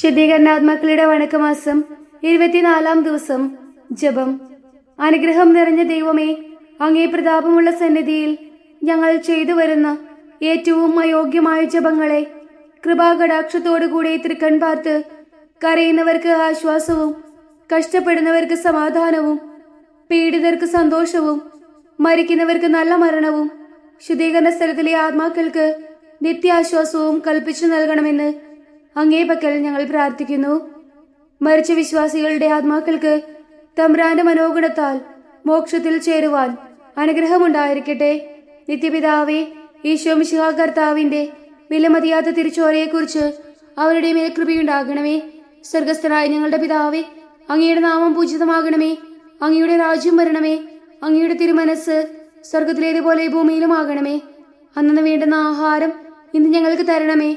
ശുദ്ധീകരണാത്മാക്കളുടെ വണക്കമാസം ഇരുപത്തിനാലാം ദിവസം ജപം. അനുഗ്രഹം നിറഞ്ഞ ദൈവമേ അങ്ങേ പ്രതാപമുള്ള സന്നിധിയിൽ ഞങ്ങൾ ചെയ്തു വരുന്ന ഏറ്റവും അയോഗ്യമായ ജപങ്ങളെ കൃപാകടാക്ഷത്തോടുകൂടി തൃക്കൺ പാർത്ത് കരയുന്നവർക്ക് ആശ്വാസവും കഷ്ടപ്പെടുന്നവർക്ക് സമാധാനവും പീഡിതർക്ക് സന്തോഷവും മരിക്കുന്നവർക്ക് നല്ല മരണവും ശുദ്ധീകരണ സ്ഥലത്തിലെ ആത്മാക്കൾക്ക് നിത്യാശ്വാസവും കൽപ്പിച്ചു നൽകണമെന്ന് അങ്ങേ പക്കൽ ഞങ്ങൾ പ്രാർത്ഥിക്കുന്നു. മരിച്ച വിശ്വാസികളുടെ ആത്മാക്കൾക്ക് തമ്പ്രാന്റെ മനോഗുണത്താൽ മോക്ഷത്തിൽ ചേരുവാൻ അനുഗ്രഹമുണ്ടായിരിക്കട്ടെ. നിത്യപിതാവേ ഈശോ മിശിഹാകർത്താവിന്റെ വിലമതിയാത്ത തിരിച്ചോരയെക്കുറിച്ച് അവരുടെ മേൽ കൃപയുണ്ടാകണമേ. സ്വർഗസ്ഥനായ ഞങ്ങളുടെ പിതാവേ അങ്ങയുടെ നാമം പൂജിതമാകണമേ. അങ്ങയുടെ രാജ്യം വരണമേ. അങ്ങയുടെ തിരുമനസ് സ്വർഗത്തിലേതുപോലെ ഭൂമിയിലുമാകണമേ. അന്നു വേണ്ടുന്ന ആഹാരം ഇന്ന് ഞങ്ങൾക്ക് തരണമേ.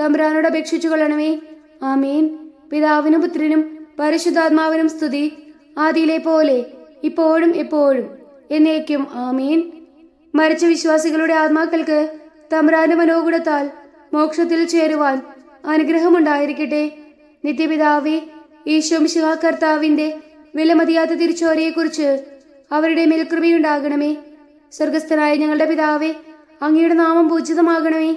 തമ്പുരാനോട് അപേക്ഷിച്ചു കൊള്ളണമേ. ആമീൻ. പിതാവിനും പുത്രനും പരിശുദ്ധാത്മാവിനും സ്തുതി. ആദിയിലെ പോലെ ഇപ്പോഴും എപ്പോഴും എന്നേക്കും ആമീൻ. മരിച്ച വിശ്വാസികളുടെ ആത്മാക്കൾക്ക് തമ്പ്രാന്റെ മനോഗുണത്താൽ മോക്ഷത്തിൽ ചേരുവാൻ അനുഗ്രഹമുണ്ടായിരിക്കട്ടെ. നിത്യപിതാവേ ഈശോ ശിവാകർത്താവിന്റെ കർത്താവിന്റെ വിലമതിയാത്ത തിരിച്ചോരയെക്കുറിച്ച് അവരുടെ മേൽ കൃപയുണ്ടാകണമേ സ്വർഗസ്ഥനായ ഞങ്ങളുടെ പിതാവേ അങ്ങയുടെ നാമം പൂജിതമാകണമേ.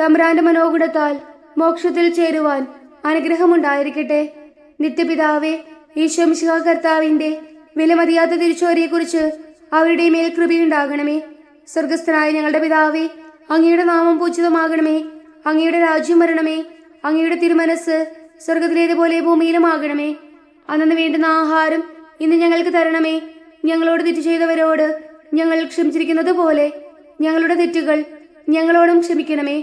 തമ്പ്രാന്റെ മനോഗുണത്താൽ മോക്ഷത്തിൽ ചേരുവാൻ അനുഗ്രഹമുണ്ടായിരിക്കട്ടെ. നിത്യപിതാവെ ഈശോ മിശിഹ കർത്താവിന്റെ വിലമതിയാത്ത തിരിച്ചോരയെക്കുറിച്ച് അവരുടെ മേൽ കൃപയുണ്ടാകണമേ. സ്വർഗസ്ഥനായ ഞങ്ങളുടെ പിതാവെ അങ്ങയുടെ നാമം പൂജിതമാകണമേ. അങ്ങയുടെ രാജ്യം വരണമേ. അങ്ങയുടെ തിരുമനസ് സ്വർഗത്തിലേതുപോലെ ഭൂമിയിലുമാകണമേ. അന്നു വേണ്ടുന്ന ആഹാരം ഇന്ന് ഞങ്ങൾക്ക് തരണമേ. ഞങ്ങളോട് തെറ്റ് ചെയ്തവരോട് ഞങ്ങൾ ക്ഷമിച്ചിരിക്കുന്നത് പോലെ ഞങ്ങളുടെ തെറ്റുകൾ ഞങ്ങളോടും ക്ഷമിക്കണമേ.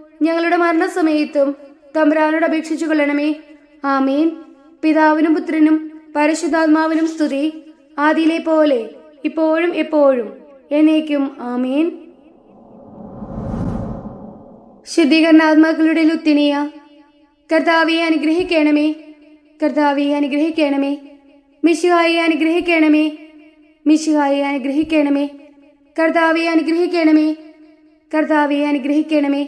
ഞങ്ങളുടെ മരണസമയത്തും തമ്പുരാനോട് അപേക്ഷിച്ചു കൊള്ളണമേ. ആമീൻ. പിതാവിനും പുത്രനും പരിശുദ്ധാത്മാവിനും സ്തുതി. ആദിയിലെ പോലെ ഇപ്പോഴും എപ്പോഴും എന്നേക്കും ആമീൻ. ശുദ്ധീകരണാത്മാക്കളുടെ ലുത്തിനിയ കർത്താവിയെ അനുഗ്രഹിക്കണമേ. കർത്താവിയെ അനുഗ്രഹിക്കണമേ. മിശുഹായെ അനുഗ്രഹിക്കണമേ. മിശുഹായെ അനുഗ്രഹിക്കണമേ. കർത്താവിയെ അനുഗ്രഹിക്കണമേ. കർത്താവിയെ അനുഗ്രഹിക്കണമേ.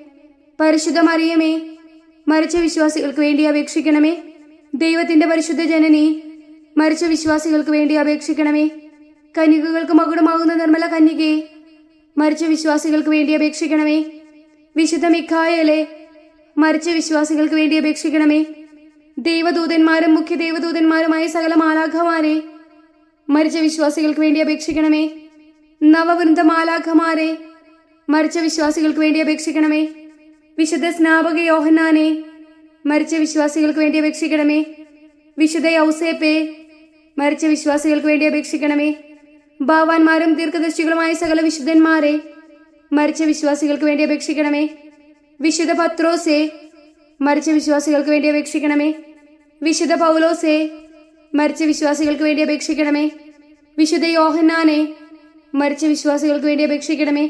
പരിശുദ്ധ മറിയമേ മരിച്ച വിശ്വാസികൾക്ക് വേണ്ടി അപേക്ഷിക്കണമേ. ദൈവത്തിന്റെ പരിശുദ്ധ ജനനി മരിച്ച വിശ്വാസികൾക്ക് വേണ്ടി അപേക്ഷിക്കണമേ. കന്യകകൾക്ക് മകുടമാകുന്ന നിർമ്മല കന്യകയെ മരിച്ച വിശ്വാസികൾക്ക് വേണ്ടി അപേക്ഷിക്കണമേ. വിശുദ്ധ മിഖായലെ മരിച്ച വിശ്വാസികൾക്ക് വേണ്ടി അപേക്ഷിക്കണമേ. ദൈവദൂതന്മാരും മുഖ്യ ദൈവദൂതന്മാരുമായ സകല മാലാഖമാരെ മരിച്ച വിശ്വാസികൾക്ക് വേണ്ടി അപേക്ഷിക്കണമേ. നവവൃന്ദ മാലാഖമാരെ മരിച്ച വിശ്വാസികൾക്ക് വേണ്ടി അപേക്ഷിക്കണമേ. വിശുദ്ധ സ്നാപക യോഹനാനെ മരിച്ച വിശ്വാസികൾക്ക് വേണ്ടി അപേക്ഷിക്കണമേ. വിശുദ്ധ ഔസേപ്പേ മരിച്ച വിശ്വാസികൾക്ക് വേണ്ടി അപേക്ഷിക്കണമേ. ഭാവാന്മാരും ദീർഘദർശികളുമായ സകല വിശുദ്ധന്മാരെ മരിച്ച വിശ്വാസികൾക്ക് വേണ്ടി അപേക്ഷിക്കണമേ. വിശുദ്ധ പത്രോസെ മരിച്ച വിശ്വാസികൾക്ക് വേണ്ടി അപേക്ഷിക്കണമേ. വിശുദ്ധ പൗലോസെ മരിച്ച വിശ്വാസികൾക്ക് വേണ്ടി അപേക്ഷിക്കണമേ. വിശുദ്ധ യോഹന്നാനെ മരിച്ച വിശ്വാസികൾക്ക് വേണ്ടി അപേക്ഷിക്കണമേ.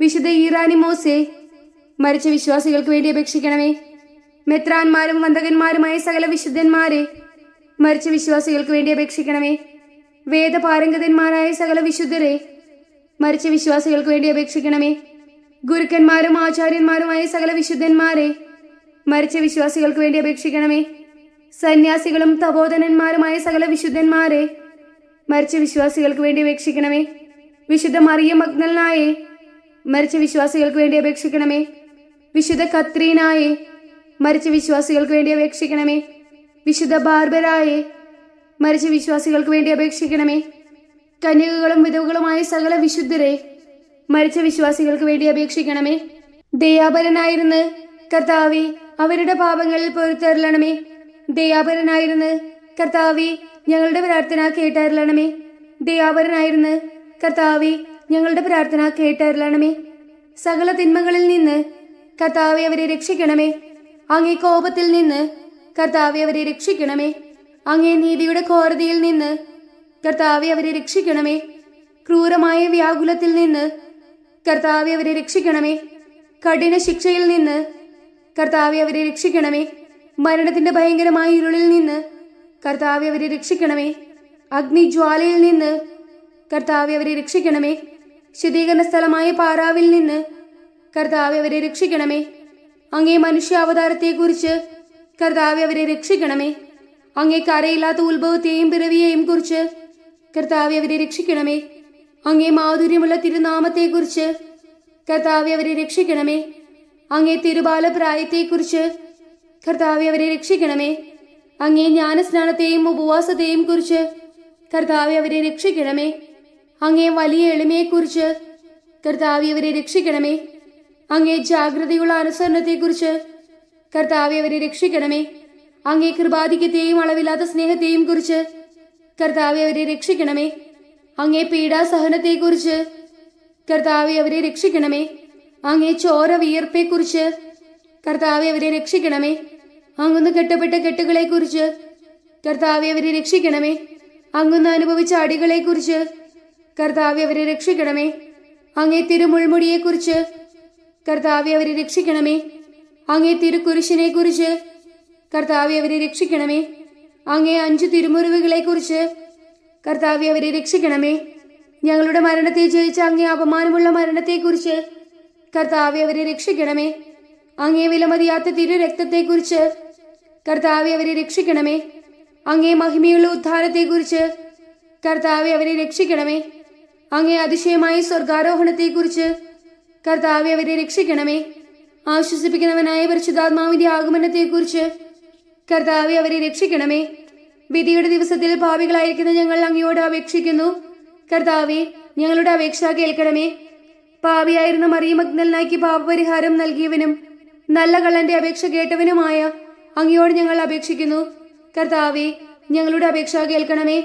വിശുദ്ധ ഈറാനി മോസേ മരിച്ച വിശ്വാസികൾക്ക് വേണ്ടി അപേക്ഷിക്കണമേ. മെത്രാന്മാരും വന്ദകന്മാരുമായ സകല വിശുദ്ധന്മാരെ മരിച്ച വിശ്വാസികൾക്ക് വേണ്ടി അപേക്ഷിക്കണമേ. വേദപാരംഗതന്മാരായ സകല വിശുദ്ധരെ മരിച്ച വിശ്വാസികൾക്ക് വേണ്ടി അപേക്ഷിക്കണമേ. ഗുരുക്കന്മാരും ആചാര്യന്മാരുമായ സകല വിശുദ്ധന്മാരെ മരിച്ച വിശ്വാസികൾക്ക് വേണ്ടി അപേക്ഷിക്കണമേ. സന്യാസികളും തപോധനന്മാരുമായ സകല വിശുദ്ധന്മാരെ മരിച്ച വിശ്വാസികൾക്ക് വേണ്ടി അപേക്ഷിക്കണമേ. വിശുദ്ധ മറിയ മഗ്നലിനായെ മരിച്ച വിശ്വാസികൾക്ക് വേണ്ടി അപേക്ഷിക്കണമേ. വിശുദ്ധ കത്രീനായെ മരിച്ച വിശ്വാസികൾക്ക് വേണ്ടി അപേക്ഷിക്കണമേ. വിശുദ്ധ ബാർബരായെ മരിച്ച വിശ്വാസികൾക്ക് വേണ്ടി അപേക്ഷിക്കണമേ. കന്യകകളും വിധവുകളുമായ സകല വിശുദ്ധരെ മരിച്ച വിശ്വാസികൾക്ക് വേണ്ടി അപേക്ഷിക്കണമേ. ദയാപരനായിരുന്ന് കർത്താവി അവരുടെ പാപങ്ങളിൽ പൊരുത്തരലണമേ. ദയാപരനായിരുന്ന് കർത്താവി ഞങ്ങളുടെ പ്രാർത്ഥന കേട്ടരലണമേ. ദയാപരനായിരുന്ന് കർത്താവി ഞങ്ങളുടെ പ്രാർത്ഥന കേട്ടരളണമേ സകല തിന്മകളിൽ നിന്ന് കർത്താവെ അവരെ രക്ഷിക്കണമേ. അങ്ങേ കോപത്തിൽ നിന്ന് കർത്താവെ അവരെ രക്ഷിക്കണമേ. അങ്ങേ നീതിയുടെ കോടതിയിൽ നിന്ന് കർത്താവെ അവരെ രക്ഷിക്കണമേ. ക്രൂരമായ വ്യാകുലത്തിൽ നിന്ന് കർത്താവെ അവരെ രക്ഷിക്കണമേ. കഠിന ശിക്ഷയിൽ നിന്ന് കർത്താവെ അവരെ രക്ഷിക്കണമേ. മരണത്തിന്റെ ഭയങ്കരമായ ഇരുളിൽ നിന്ന് കർത്താവെ അവരെ രക്ഷിക്കണമേ. അഗ്നിജ്വാലയിൽ നിന്ന് കർത്താവെ അവരെ രക്ഷിക്കണമേ. ശുദ്ധീകരണ സ്ഥലമായ പാറാവിൽ നിന്ന് കർത്താവ് അവരെ രക്ഷിക്കണമേ. അങ്ങേ മനുഷ്യാവതാരത്തെക്കുറിച്ച് കർത്താവ് അവരെ രക്ഷിക്കണമേ. അങ്ങേ കരയില്ലാത്ത ഉത്ഭവത്തെയും പിറവിയെയും കുറിച്ച് കർത്താവ് അവരെ രക്ഷിക്കണമേ. അങ്ങേ മാധുര്യമുള്ള തിരുനാമത്തെക്കുറിച്ച് കർത്താവ് അവരെ രക്ഷിക്കണമേ. അങ്ങേ തിരുബാലപ്രായത്തെക്കുറിച്ച് കർത്താവ് അവരെ രക്ഷിക്കണമേ. അങ്ങേ ജ്ഞാനസ്നാനത്തെയും ഉപവാസത്തെയും കുറിച്ച് കർത്താവ് അവരെ രക്ഷിക്കണമേ. അങ്ങേ വലിയ എളിമയെക്കുറിച്ച് കർത്താവ് അവരെ രക്ഷിക്കണമേ. അങ്ങേ ജാഗ്രതയുള്ള അനുസരണത്തെക്കുറിച്ച് കർത്താവ് അവരെ രക്ഷിക്കണമേ. അങ്ങേ കൃപാധിക്യത്തെയും അളവില്ലാത്ത സ്നേഹത്തെയും കുറിച്ച് കർത്താവ് അവരെ രക്ഷിക്കണമേ. അങ്ങേ പീഡാസഹനത്തെക്കുറിച്ച് കർത്താവെ അവരെ രക്ഷിക്കണമേ. അങ്ങേ ചോര വിയർപ്പെക്കുറിച്ച് കർത്താവെ അവരെ രക്ഷിക്കണമേ. അങ്ങുന്ന് കെട്ടപ്പെട്ട കെട്ടുകളെക്കുറിച്ച് കർത്താവെ അവരെ രക്ഷിക്കണമേ. അങ്ങുന്ന് അനുഭവിച്ച അടികളെക്കുറിച്ച് കർത്താവെ അവരെ രക്ഷിക്കണമേ. അങ്ങേ തിരുമുൾമുടിയെക്കുറിച്ച് കർത്താവെ അവരെ രക്ഷിക്കണമേ. അങ്ങേ തിരുക്കുരിശിനെ കുറിച്ച് കർത്താവെ അവരെ രക്ഷിക്കണമേ. അങ്ങേ അഞ്ചു തിരുമുറിവുകളെക്കുറിച്ച് കർത്താവെ അവരെ രക്ഷിക്കണമേ. ഞങ്ങളുടെ മരണത്തെ ജയിച്ച അങ്ങേ അപമാനമുള്ള മരണത്തെക്കുറിച്ച് കർത്താവെ അവരെ രക്ഷിക്കണമേ. അങ്ങേ വിലമതിയാത്ത തിരു രക്തത്തെക്കുറിച്ച് കർത്താവെ അവരെ രക്ഷിക്കണമേ. അങ്ങേ മഹിമയുള്ള ഉദ്ധാരത്തെക്കുറിച്ച് കർത്താവെ അവരെ രക്ഷിക്കണമേ. അങ്ങേ അതിശയമായ സ്വർഗാരോഹണത്തെക്കുറിച്ച് കർത്താവെ അവരെ രക്ഷിക്കണമേ. ആശ്വസിപ്പിക്കുന്നവനായ പരിശുദ്ധാത്മാവിന്റെ ആഗമനത്തെക്കുറിച്ച് കർത്താവെ അവരെ രക്ഷിക്കണമേ. വിധിയുടെ ദിവസത്തിൽ പാപികളായിരിക്കുന്ന ഞങ്ങൾ അങ്ങയോട് അപേക്ഷിക്കുന്നു. കർത്താവെ ഞങ്ങളുടെ അപേക്ഷ കേൾക്കണമേ. പാപിയായിരുന്ന മറിയമഗ്നലിനാക്കി പാപപരിഹാരം നൽകിയവനും നല്ല കള്ളന്റെ അപേക്ഷ കേട്ടവനുമായ അങ്ങയോട് ഞങ്ങൾ അപേക്ഷിക്കുന്നു. കർത്താവെ ഞങ്ങളുടെ അപേക്ഷ കേൾക്കണമേ.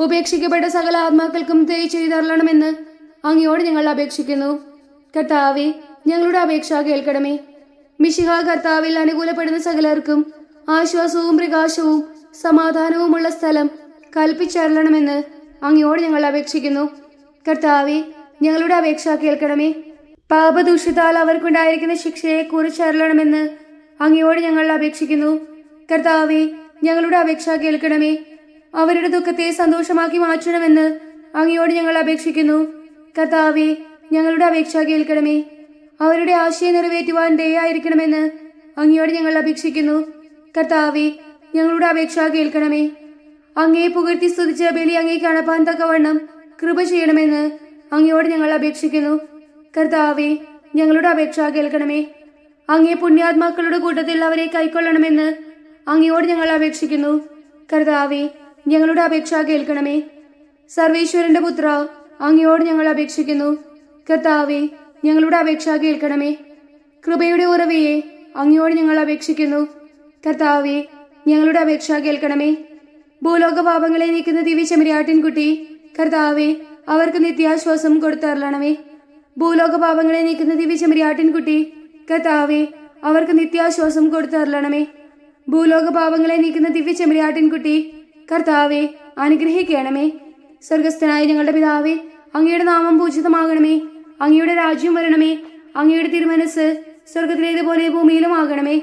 ഉപേക്ഷിക്കപ്പെട്ട സകല ആത്മാക്കൾക്കും ദയ ചെയ്തറളണമെന്ന് അങ്ങയോട് ഞങ്ങൾ അപേക്ഷിക്കുന്നു. കർത്താവെ ഞങ്ങളുടെ അപേക്ഷ കേൾക്കണമേ. മിശിഹ കർത്താവിൽ അനുകൂലപ്പെടുന്ന സകലർക്കും ആശ്വാസവും പ്രകാശവും സമാധാനവുമുള്ള സ്ഥലം കൽപ്പിച്ചരളണമെന്ന് അങ്ങയോട് ഞങ്ങൾ അപേക്ഷിക്കുന്നു. കർത്താവെ ഞങ്ങളുടെ അപേക്ഷ കേൾക്കണമേ. പാപദൂഷിതാൽ അവർക്കുണ്ടായിരിക്കുന്ന ശിക്ഷയെ കുറിച്ചരളണമെന്ന് അങ്ങയോട് ഞങ്ങൾ അപേക്ഷിക്കുന്നു. കർത്താവെ ഞങ്ങളുടെ അപേക്ഷ കേൾക്കണമേ. അവരുടെ ദുഃഖത്തെ സന്തോഷമാക്കി മാറ്റണമെന്ന് അങ്ങയോട് ഞങ്ങൾ അപേക്ഷിക്കുന്നു. കർത്താവെ ഞങ്ങളുടെ അപേക്ഷ കേൾക്കണമേ. അവരുടെ ആശയം നിറവേറ്റുവാൻ ദയായിരിക്കണമെന്ന് അങ്ങയോട് ഞങ്ങൾ അപേക്ഷിക്കുന്നു. കർത്താവെ ഞങ്ങളുടെ അപേക്ഷ കേൾക്കണമേ. അങ്ങേ പുകഴ്ത്തി സ്തുതിച്ച ബലി അങ്ങേ കണപ്പാൻ തക്കവണ്ണം കൃപ ചെയ്യണമെന്ന് അങ്ങയോട് ഞങ്ങൾ അപേക്ഷിക്കുന്നു. കർത്താവെ ഞങ്ങളുടെ അപേക്ഷ കേൾക്കണമേ. അങ്ങേ പുണ്യാത്മാക്കളുടെ കൂട്ടത്തിൽ അവരെ കൈക്കൊള്ളണമെന്ന് അങ്ങയോട് ഞങ്ങൾ അപേക്ഷിക്കുന്നു. കർത്താവെ ഞങ്ങളുടെ അപേക്ഷ കേൾക്കണമേ. സർവേശ്വരന്റെ പുത്ര അങ്ങയോട് ഞങ്ങൾ അപേക്ഷിക്കുന്നു. കർത്താവെ ഞങ്ങളുടെ അപേക്ഷ കേൾക്കണമേ. കൃപയുടെ ഉറവയെ അങ്ങയോട് ഞങ്ങൾ അപേക്ഷിക്കുന്നു. കർത്താവെ ഞങ്ങളുടെ അപേക്ഷ കേൾക്കണമേ. ഭൂലോക പാപങ്ങളെ നീക്കുന്ന ദിവ്യ ചെമരിയാട്ടിൻകുട്ടി കർത്താവെ അവർക്ക് നിത്യാശ്വാസം കൊടുത്തരളണമേ. ഭൂലോക പാപങ്ങളെ നീക്കുന്ന ദിവ്യ ചെമരിയാട്ടിൻകുട്ടി കർത്താവെ അവർക്ക് നിത്യാശ്വാസം കൊടുത്തരളണമേ. ഭൂലോക പാപങ്ങളെ നീക്കുന്ന ദിവ്യ ചെമ്മരിയാട്ടിൻകുട്ടി കർത്താവെ അനുഗ്രഹിക്കണമേ. സ്വർഗസ്ഥനായ ഞങ്ങളുടെ പിതാവേ അങ്ങയുടെ നാമം പൂജിതമാകണമേ. അങ്ങയുടെ രാജ്യം വരണമേ. അങ്ങയുടെ തിരുമനസ് സ്വർഗത്തിലേതുപോലെ ഭൂമിയിലും ആകണമേ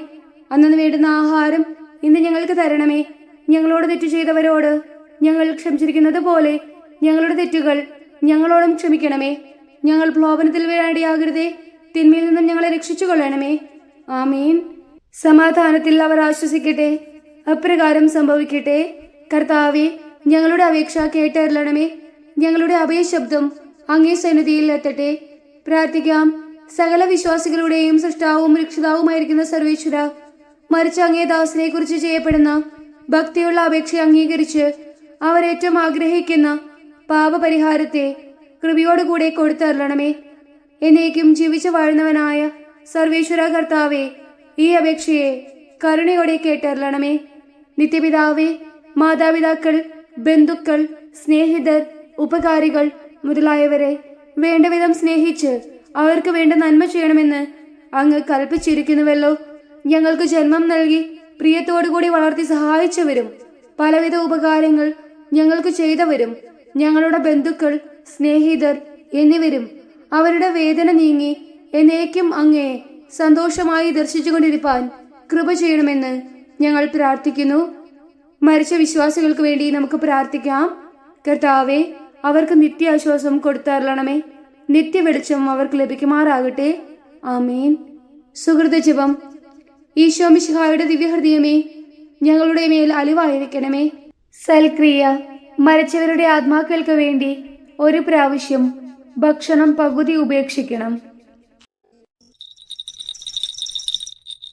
അന്നു വേണ്ടുന്ന ആഹാരം ഇന്ന് ഞങ്ങൾക്ക് തരണമേ. ഞങ്ങളോട് തെറ്റു ചെയ്തവരോട് ഞങ്ങൾ ക്ഷമിച്ചിരിക്കുന്നത് പോലെ ഞങ്ങളുടെ തെറ്റുകൾ ഞങ്ങളോടും ക്ഷമിക്കണമേ. ഞങ്ങൾ പ്രലോഭനത്തിൽ വേണ്ടിയാകരുതേ തിന്മയിൽ നിന്നും ഞങ്ങളെ രക്ഷിച്ചു കൊള്ളണമേ ആമീൻ. സമാധാനത്തിൽ അവർ ആശ്വസിക്കട്ടെ. അപ്രകാരം സംഭവിക്കട്ടെ. കർത്താവെ ഞങ്ങളുടെ അപേക്ഷ കേട്ടറിയണമേ. ഞങ്ങളുടെ അഭയശബ്ദം അങ്ങേ സന്നിധിയിൽ എത്തട്ടെ. പ്രാർത്ഥിക്കാം. സകല വിശ്വാസികളുടെയും സൃഷ്ടാവും രക്ഷിതാവുമായിരിക്കുന്ന സർവേശ്വര മറിച്ച് അങ്ങേ ദാസിനെ കുറിച്ച് ചെയ്യപ്പെടുന്ന ഭക്തിയുള്ള അപേക്ഷ അംഗീകരിച്ച് അവരേറ്റവും ആഗ്രഹിക്കുന്ന പാപപരിഹാരത്തെ കൃപയോടുകൂടെ കൊടുത്തരളണമേ എന്നേക്കും ജീവിച്ചു വാഴുന്നവനായ സർവേശ്വര കർത്താവെ ഈ അപേക്ഷയെ കരുണയോടെ കേട്ടരളണമേ നിത്യപിതാവേ മാതാപിതാക്കൾ ബന്ധുക്കൾ സ്നേഹിതർ ഉപകാരികൾ മുതലായവരെ വേണ്ടവിധം സ്നേഹിച്ച് അവർക്ക് വേണ്ട നന്മ ചെയ്യണമെന്ന് അങ്ങ് കൽപ്പിച്ചിരിക്കുന്നുവല്ലോ. ഞങ്ങൾക്ക് ജന്മം നൽകി പ്രിയത്തോടുകൂടി വളർത്തി സഹായിച്ചവരും പലവിധ ഉപകാരങ്ങൾ ഞങ്ങൾക്ക് ചെയ്തവരും ഞങ്ങളുടെ ബന്ധുക്കൾ സ്നേഹിതർ എന്നിവരും അവരുടെ വേദന നീങ്ങി എന്നേക്കും അങ്ങയെ സന്തോഷമായി ദർശിച്ചുകൊണ്ടിരിപ്പാൻ കൃപ ചെയ്യണമെന്ന് ഞങ്ങൾ പ്രാർത്ഥിക്കുന്നു. മരിച്ച വിശ്വാസികൾക്ക് വേണ്ടി നമുക്ക് പ്രാർത്ഥിക്കാം. കർത്താവെ അവർക്ക് നിത്യാശ്വാസം കൊടുത്തരളണമേ. നിത്യവെളിച്ചം അവർക്ക് ലഭിക്കുമാറാകട്ടെ. ആമേൻ. സുഹൃത ജപം. ഈശോമിശിഹായുടെ ദിവ്യഹൃദയമേ ഞങ്ങളുടെ മേൽ അലിവായിരിക്കണമേ. സൽക്രിയ മരിച്ചവരുടെ ആത്മാക്കൾക്ക് വേണ്ടി ഒരു പ്രാവശ്യം ഭക്ഷണം പകുതി ഉപേക്ഷിക്കണം.